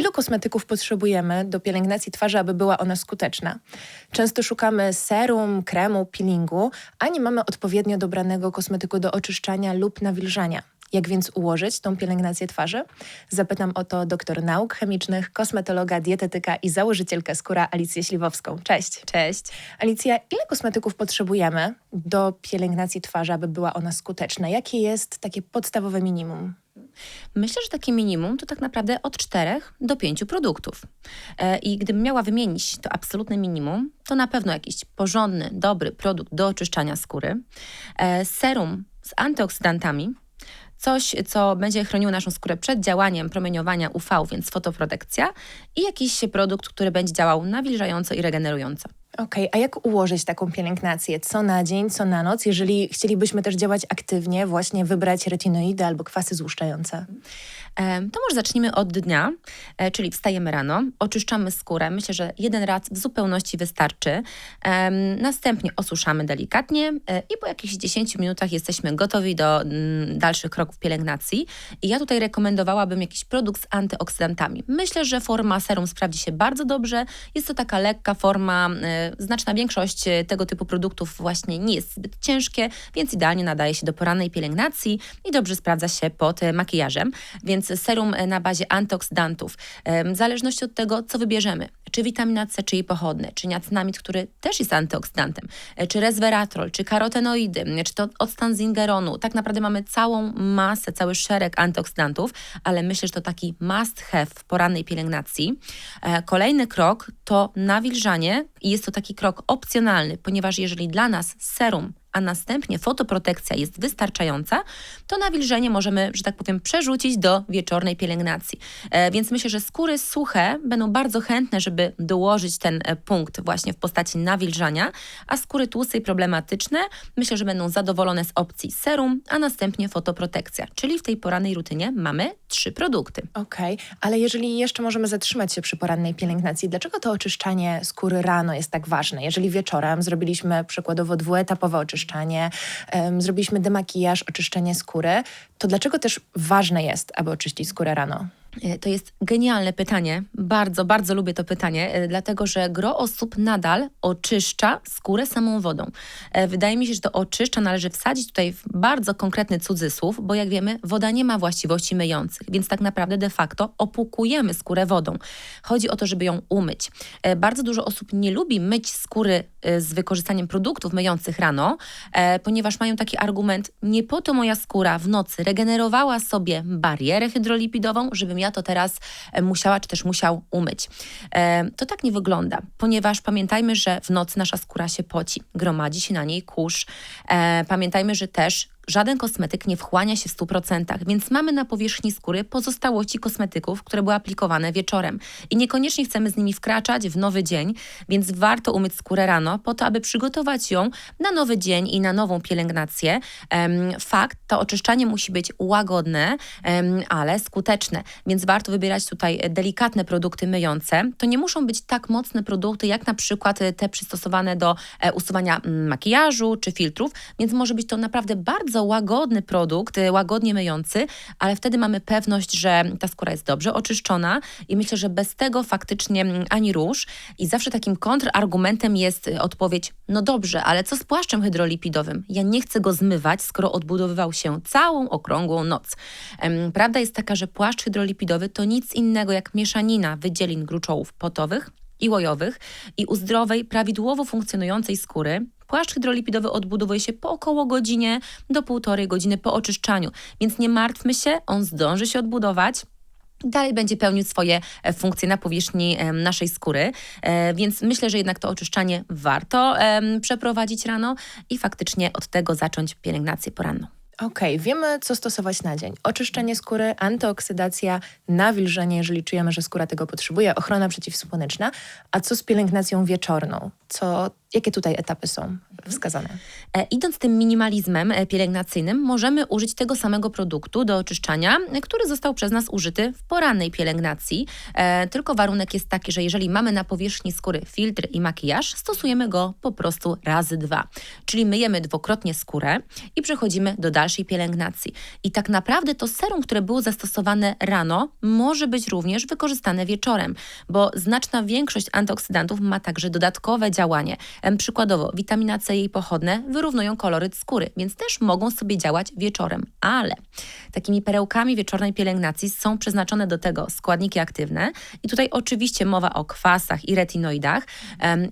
Ilu kosmetyków potrzebujemy do pielęgnacji twarzy, aby była ona skuteczna? Często szukamy serum, kremu, peelingu, a nie mamy odpowiednio dobranego kosmetyku do oczyszczania lub nawilżania. Jak więc ułożyć tą pielęgnację twarzy? Zapytam o to doktor nauk chemicznych, kosmetologa, dietetyka i założycielkę skóra Alicję Śliwowską. Cześć. Cześć. Alicja, ile kosmetyków potrzebujemy do pielęgnacji twarzy, aby była ona skuteczna? Jakie jest takie podstawowe minimum? Myślę, że takie minimum to tak naprawdę od 4 do 5 produktów. E, I gdybym miała wymienić to absolutne minimum, to na pewno jakiś porządny, dobry produkt do oczyszczania skóry, e, serum z antyoksydantami, coś, co będzie chroniło naszą skórę przed działaniem promieniowania UV, więc fotoprotekcja i jakiś produkt, który będzie działał nawilżająco i regenerująco. Okej, a jak ułożyć taką pielęgnację? Co na dzień, co na noc? Jeżeli chcielibyśmy też działać aktywnie, właśnie wybrać retinoidy albo kwasy złuszczające. To może zacznijmy od dnia, e, czyli wstajemy rano, oczyszczamy skórę. Myślę, że jeden raz w zupełności wystarczy. Następnie osuszamy delikatnie e, i po jakichś 10 minutach jesteśmy gotowi do mm, dalszych kroków pielęgnacji. I ja tutaj rekomendowałabym jakiś produkt z antyoksydantami. Myślę, że forma serum sprawdzi się bardzo dobrze. Jest to taka lekka forma, e, znaczna większość e, tego typu produktów właśnie nie jest zbyt ciężkie, więc idealnie nadaje się do porannej pielęgnacji i dobrze sprawdza się pod e, makijażem. Więc serum e, na bazie antyoksydantów, w zależności od tego, co wybierzemy, czy witamina C, czy jej pochodne, czy niacinamid, który też jest antyoksydantem, czy resveratrol, czy karotenoidy, czy to octan zingeronu. Tak naprawdę mamy całą masę, cały szereg antyoksydantów, ale myślę, że to taki must have w porannej pielęgnacji. Kolejny krok to nawilżanie i jest to taki krok opcjonalny, ponieważ jeżeli dla nas serum a następnie fotoprotekcja jest wystarczająca, to nawilżenie możemy, że tak powiem, przerzucić do wieczornej pielęgnacji. E, więc myślę, że skóry suche będą bardzo chętne, żeby dołożyć ten e, punkt właśnie w postaci nawilżania, a skóry tłuste i problematyczne myślę, że będą zadowolone z opcji serum, a następnie fotoprotekcja. Czyli w tej porannej rutynie mamy trzy produkty. Okej, ale jeżeli jeszcze możemy zatrzymać się przy porannej pielęgnacji, dlaczego to oczyszczanie skóry rano jest tak ważne? Jeżeli wieczorem zrobiliśmy przykładowo dwuetapowe oczyszczanie, em, zrobiliśmy demakijaż, oczyszczenie skóry, to dlaczego też ważne jest, aby oczyścić skórę rano? E, To jest genialne pytanie. Bardzo, bardzo lubię to pytanie, e, dlatego że gro osób nadal oczyszcza skórę samą wodą. E, Wydaje mi się, że to oczyszcza należy wsadzić tutaj w bardzo konkretny cudzysłów, bo jak wiemy, woda nie ma właściwości myjących, więc tak naprawdę de facto opłukujemy skórę wodą. Chodzi o to, żeby ją umyć. Bardzo dużo osób nie lubi myć skóry z wykorzystaniem produktów myjących rano, ponieważ mają taki argument, nie po to moja skóra w nocy regenerowała sobie barierę hydrolipidową, żebym ja to teraz e, musiała, czy też musiał umyć. E, To tak nie wygląda, ponieważ pamiętajmy, że w nocy nasza skóra się poci, gromadzi się na niej kurz. E, Pamiętajmy, że też żaden kosmetyk nie wchłania się w 100%, więc mamy na powierzchni skóry pozostałości kosmetyków, które były aplikowane wieczorem. I niekoniecznie chcemy z nimi wkraczać w nowy dzień, więc warto umyć skórę rano po to, aby przygotować ją na nowy dzień i na nową pielęgnację. Fakt, to oczyszczanie musi być łagodne, ale skuteczne, więc warto wybierać tutaj delikatne produkty myjące. To nie muszą być tak mocne produkty, jak na przykład e, te przystosowane do e, usuwania mm, makijażu czy filtrów, więc może być to naprawdę bardzo łagodny produkt, e, łagodnie myjący, ale wtedy mamy pewność, że ta skóra jest dobrze oczyszczona i myślę, że bez tego faktycznie mm, ani róż. I zawsze takim kontrargumentem jest e, odpowiedź, no dobrze, ale co z płaszczem hydrolipidowym? Ja nie chcę go zmywać, skoro odbudowywał się całą okrągłą noc. Prawda jest taka, że płaszcz hydrolipidowy to nic innego jak mieszanina wydzielin gruczołów potowych i łojowych i u zdrowej, prawidłowo funkcjonującej skóry płaszcz hydrolipidowy odbudowuje się po około godzinie do półtorej godziny po oczyszczaniu, więc nie martwmy się, on zdąży się odbudować. Dalej będzie pełnił swoje e, funkcje na powierzchni em, naszej skóry, E, więc myślę, że jednak to oczyszczanie warto przeprowadzić rano i faktycznie od tego zacząć pielęgnację poranną. Okej, wiemy, co stosować na dzień. Oczyszczenie skóry, antyoksydacja, nawilżenie, jeżeli czujemy, że skóra tego potrzebuje, ochrona przeciwsłoneczna. A co z pielęgnacją wieczorną? Co Jakie tutaj etapy są wskazane? E, Idąc tym minimalizmem e, pielęgnacyjnym, możemy użyć tego samego produktu do oczyszczania, który został przez nas użyty w porannej pielęgnacji. E, tylko warunek jest taki, że jeżeli mamy na powierzchni skóry filtr i makijaż, stosujemy go po prostu razy dwa. Czyli myjemy dwukrotnie skórę i przechodzimy do dalszej pielęgnacji. I tak naprawdę to serum, które było zastosowane rano, może być również wykorzystane wieczorem, bo znaczna większość antyoksydantów ma także dodatkowe działanie. Przykładowo, witamina C i jej pochodne wyrównują koloryt skóry, więc też mogą sobie działać wieczorem. Ale takimi perełkami wieczornej pielęgnacji są przeznaczone do tego składniki aktywne. I tutaj oczywiście mowa o kwasach i retinoidach.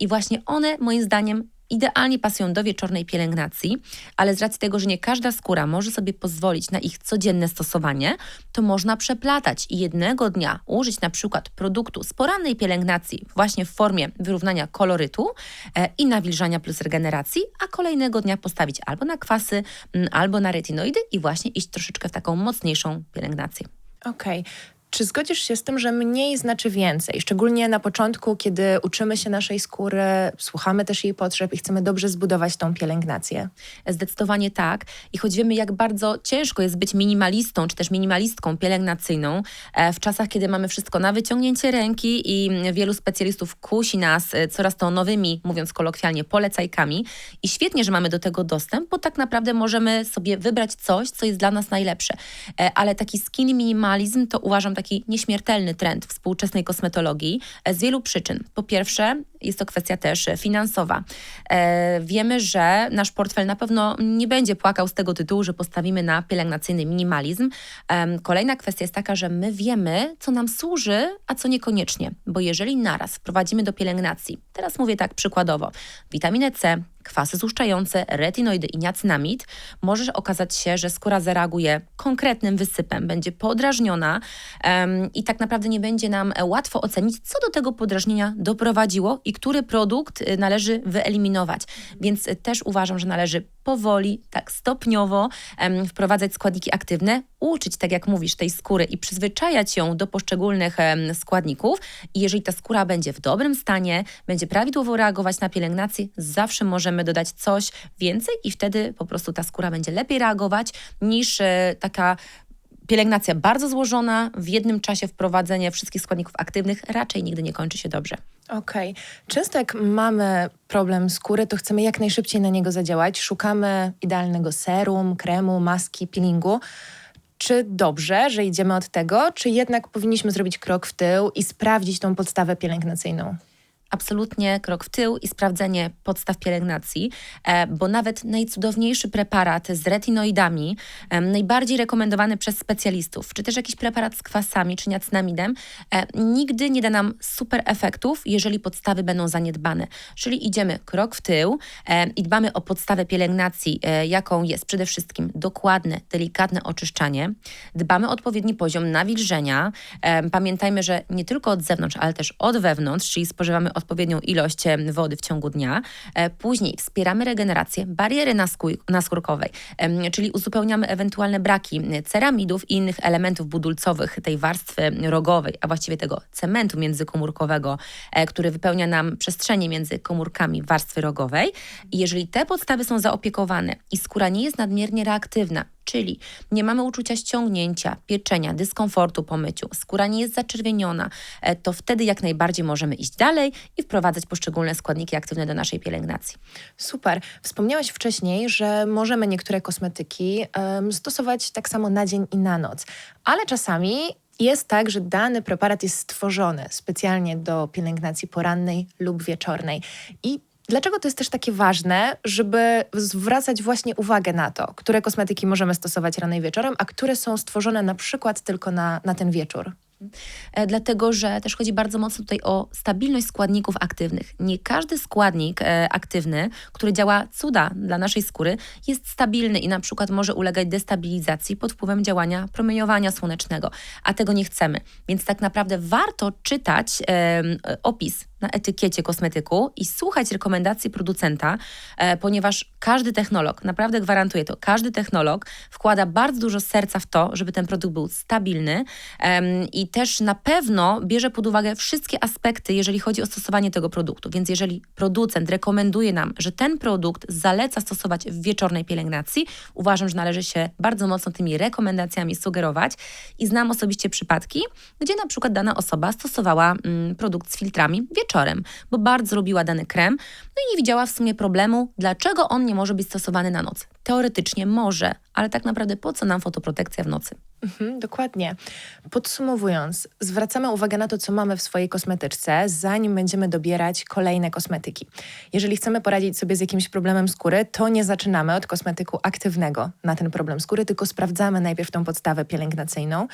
I właśnie one, moim zdaniem, idealnie pasują do wieczornej pielęgnacji, ale z racji tego, że nie każda skóra może sobie pozwolić na ich codzienne stosowanie, to można przeplatać i jednego dnia użyć na przykład produktu z porannej pielęgnacji właśnie w formie wyrównania kolorytu e, i nawilżania plus regeneracji, a kolejnego dnia postawić albo na kwasy, m, albo na retinoidy i właśnie iść troszeczkę w taką mocniejszą pielęgnację. Okej. Czy zgodzisz się z tym, że mniej znaczy więcej? Szczególnie na początku, kiedy uczymy się naszej skóry, słuchamy też jej potrzeb i chcemy dobrze zbudować tą pielęgnację. Zdecydowanie tak. I choć wiemy, jak bardzo ciężko jest być minimalistą, czy też minimalistką pielęgnacyjną, e, w czasach, kiedy mamy wszystko na wyciągnięcie ręki i wielu specjalistów kusi nas e, coraz to nowymi, mówiąc kolokwialnie, polecajkami. I świetnie, że mamy do tego dostęp, bo tak naprawdę możemy sobie wybrać coś, co jest dla nas najlepsze. E, Ale taki skinny minimalizm to uważam taki nieśmiertelny trend współczesnej kosmetologii e, z wielu przyczyn. Po pierwsze, jest to kwestia też e, finansowa. E, wiemy, że nasz portfel na pewno nie będzie płakał z tego tytułu, że postawimy na pielęgnacyjny minimalizm. Kolejna kwestia jest taka, że my wiemy, co nam służy, a co niekoniecznie. Bo jeżeli naraz wprowadzimy do pielęgnacji, teraz mówię tak przykładowo, witaminę C, kwasy złuszczające, retinoidy i niacinamid, może okazać się, że skóra zareaguje konkretnym wysypem, będzie podrażniona em, i tak naprawdę nie będzie nam łatwo ocenić, co do tego podrażnienia doprowadziło i który produkt y, należy wyeliminować. Więc y, też uważam, że należy powoli, tak stopniowo em, wprowadzać składniki aktywne, uczyć, tak jak mówisz, tej skóry i przyzwyczajać ją do poszczególnych em, składników. I jeżeli ta skóra będzie w dobrym stanie, będzie prawidłowo reagować na pielęgnację, zawsze możemy dodać coś więcej i wtedy po prostu ta skóra będzie lepiej reagować niż e, taka pielęgnacja bardzo złożona, w jednym czasie wprowadzenie wszystkich składników aktywnych raczej nigdy nie kończy się dobrze. Okej. Często jak mamy problem skóry, to chcemy jak najszybciej na niego zadziałać. Szukamy idealnego serum, kremu, maski, peelingu. Czy dobrze, że idziemy od tego, czy jednak powinniśmy zrobić krok w tył i sprawdzić tą podstawę pielęgnacyjną? Absolutnie krok w tył i sprawdzenie podstaw pielęgnacji, e, bo nawet najcudowniejszy preparat z retinoidami, najbardziej rekomendowany przez specjalistów, czy też jakiś preparat z kwasami czy niacinamidem, e, nigdy nie da nam super efektów, jeżeli podstawy będą zaniedbane. Czyli idziemy krok w tył e, i dbamy o podstawę pielęgnacji, jaką jest przede wszystkim dokładne, delikatne oczyszczanie. Dbamy o odpowiedni poziom nawilżenia. Pamiętajmy, że nie tylko od zewnątrz, ale też od wewnątrz, czyli spożywamy odpowiednią ilość wody w ciągu dnia. E, Później wspieramy regenerację bariery naskórkowej, czyli uzupełniamy ewentualne braki ceramidów i innych elementów budulcowych tej warstwy rogowej, a właściwie tego cementu międzykomórkowego, e, który wypełnia nam przestrzenie między komórkami warstwy rogowej. Jeżeli te podstawy są zaopiekowane i skóra nie jest nadmiernie reaktywna, czyli nie mamy uczucia ściągnięcia, pieczenia, dyskomfortu po myciu, skóra nie jest zaczerwieniona, e, to wtedy jak najbardziej możemy iść dalej i wprowadzać poszczególne składniki aktywne do naszej pielęgnacji. Super. Wspomniałaś wcześniej, że możemy niektóre kosmetyki em, stosować tak samo na dzień i na noc, ale czasami jest tak, że dany preparat jest stworzony specjalnie do pielęgnacji porannej lub wieczornej. I dlaczego to jest też takie ważne, żeby zwracać właśnie uwagę na to, które kosmetyki możemy stosować rano i wieczorem, a które są stworzone na przykład tylko na, na ten wieczór? E, dlatego że też chodzi bardzo mocno tutaj o stabilność składników aktywnych. Nie każdy składnik e, aktywny, który działa cuda dla naszej skóry, jest stabilny i na przykład może ulegać destabilizacji pod wpływem działania promieniowania słonecznego, a tego nie chcemy. Więc tak naprawdę warto czytać opis na etykiecie kosmetyku i słuchać rekomendacji producenta, e, ponieważ każdy technolog, naprawdę gwarantuję to, każdy technolog wkłada bardzo dużo serca w to, żeby ten produkt był stabilny i też na pewno bierze pod uwagę wszystkie aspekty, jeżeli chodzi o stosowanie tego produktu. Więc jeżeli producent rekomenduje nam, że ten produkt zaleca stosować w wieczornej pielęgnacji, uważam, że należy się bardzo mocno tymi rekomendacjami sugerować i znam osobiście przypadki, gdzie na przykład dana osoba stosowała mm, produkt z filtrami wieczorem, bo bardzo lubiła dany krem, no i nie widziała w sumie problemu, dlaczego on nie może być stosowany na noc. Teoretycznie może, ale tak naprawdę po co nam fotoprotekcja w nocy? Mhm, dokładnie. Podsumowując, zwracamy uwagę na to, co mamy w swojej kosmetyczce, zanim będziemy dobierać kolejne kosmetyki. Jeżeli chcemy poradzić sobie z jakimś problemem skóry, to nie zaczynamy od kosmetyku aktywnego na ten problem skóry, tylko sprawdzamy najpierw tą podstawę pielęgnacyjną